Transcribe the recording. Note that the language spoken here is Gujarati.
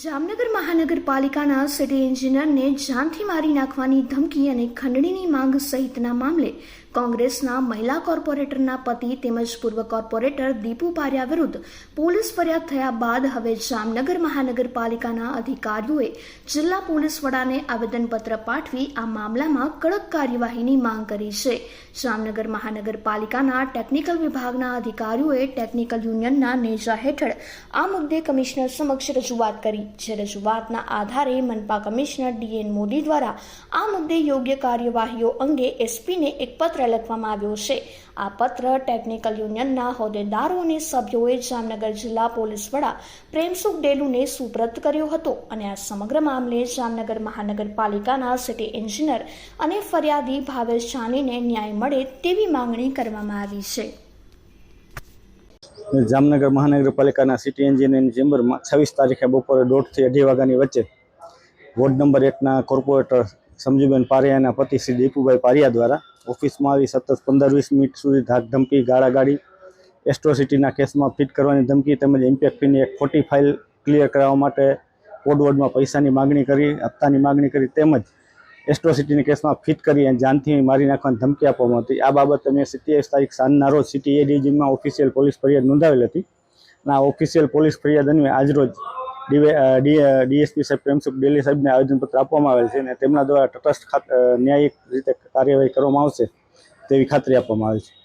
જામનગર મહાનગરપાલિકાના સિટી એન્જિનિયરને જાનથી મારી નાખવાની ધમકી અને ખંડણીની માંગ સહિતના મામલે કોંગ્રેસના મહિલા કોર્પોરેટરના પતિ તેમજ પૂર્વ કોર્પોરેટર દીપુ પારિયા વિરુદ્ધ પોલીસ ફરિયાદ થયા બાદ હવે જામનગર મહાનગરપાલિકાના અધિકારીઓએ જિલ્લા પોલીસ વડાને આવેદનપત્ર પાઠવી આ મામલામાં કડક કાર્યવાહીની માંગ કરી છે. જામનગર મહાનગરપાલિકાના ટેકનિકલ વિભાગના અધિકારીઓએ ટેકનિકલ યુનિયનના નેજા હેઠળ આ મુદ્દે કમિશનર સમક્ષ રજૂઆત કરી. જે રજૂઆતના આધારે મનપા કમિશનર ડીએન મોદી દ્વારા આ મુદ્દે યોગ્ય કાર્યવાહીઓ અંગે એસપીને એક પત્ર લખવામાં આવ્યો છે. આ પત્ર ટેકનિકલ યુનિયનના હોદ્દેદારો અને સભ્યોએ જામનગર જિલ્લા પોલીસ વડા પ્રેમસુખ ડેલુને સુપ્રત કર્યો હતો અને આ સમગ્ર મામલે જામનગર મહાનગરપાલિકાના સિટી એન્જિનિયર અને ફરિયાદી ભાવેશ જાનીને ન્યાય મળે તેવી માંગણી કરવામાં આવી છે. જામનગર મહાનગરપાલિકાના સિટી એન્જિનિયરની ચેમ્બરમાં છવ્વીસ તારીખે બપોરે દોઢથી અઢી વાગ્યાની વચ્ચે વોર્ડ નંબર એકના કોર્પોરેટર સમજુબેન પારિયાના પતિ શ્રી દીપુભાઈ પારિયા દ્વારા ઓફિસમાં આવી સતત પંદર વીસ મિનિટ સુધી ધાક ધમકી ગાળાગાળી, એસ્ટ્રોસિટીના કેસમાં ફિટ કરવાની ધમકી તેમજ ઇમ્પેક્ટ ફીની એક ખોટી ફાઇલ ક્લિયર કરાવવા માટે કોડવર્ડમાં પૈસાની માગણી કરી, હપ્તાની માગણી કરી તેમજ એસ્ટ્રોસિટીના કેસમાં ફિટ કરી અને જાનથી મારી નાખવાની ધમકી આપવામાં હતી. આ બાબતે મેં સિત્યાવીસ તારીખ સાંજના રોજ સિટી એડીજીમાં ઓફિશિયલ પોલીસ ફરિયાદ નોંધાવેલ હતી. અને આ ઓફિશિયલ પોલીસ ફરિયાદ અન્વયે આજરોજ ડીએસપી સાહેબ પ્રેમસુખ ડેલી સાહેબને આવેદનપત્ર આપવામાં આવેલ છે અને તેમના દ્વારા તટસ્થ ન્યાયિક રીતે કાર્યવાહી કરવામાં આવશે તેવી ખાતરી આપવામાં આવેલ છે.